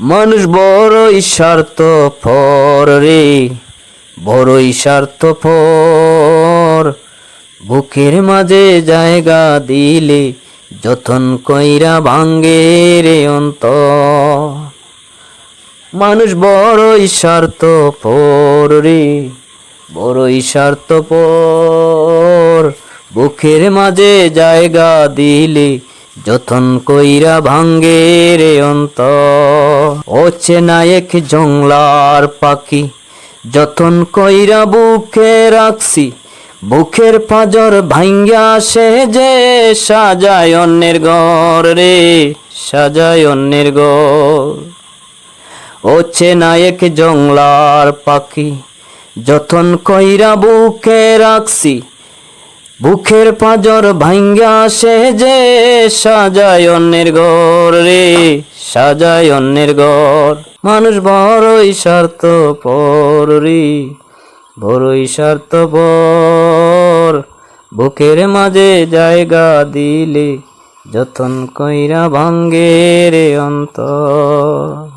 মানুষ বড়ই স্বার্থ ফর রে, বড়ই ফর বুকের মাঝে জায়গা দিলে যতন কইরা ভাঙ্গে রে অন্তর। মানুষ বড়ই পর রে, বড়ই পর বুকের মাঝে জায়গা দিলে যতন কইরা ভাঙ্গে রে অন্ত ওচে নায়ক জংলার পাখি, যতন কইরা বুকে রাখছি। বুকের পাজর ভাঙ্গা সে যে সাজায় অন্যের ঘর রে, সাজায় অন্যের ঘর। ওছে নায়ক জংলার পাখি, যতন কইরা বুকে রাখছি। বুকের পাজর ভাঙ্গা সে যে সাজায় অন্যের ঘর রে, সাজায় অন্যের ঘর। মানুষ বড়ই স্বার্থ পর রে, বড়ই স্বার্থ পর বুকের মাঝে জায়গা দিলে যতন কইরা ভাঙ্গে রে অন্তর।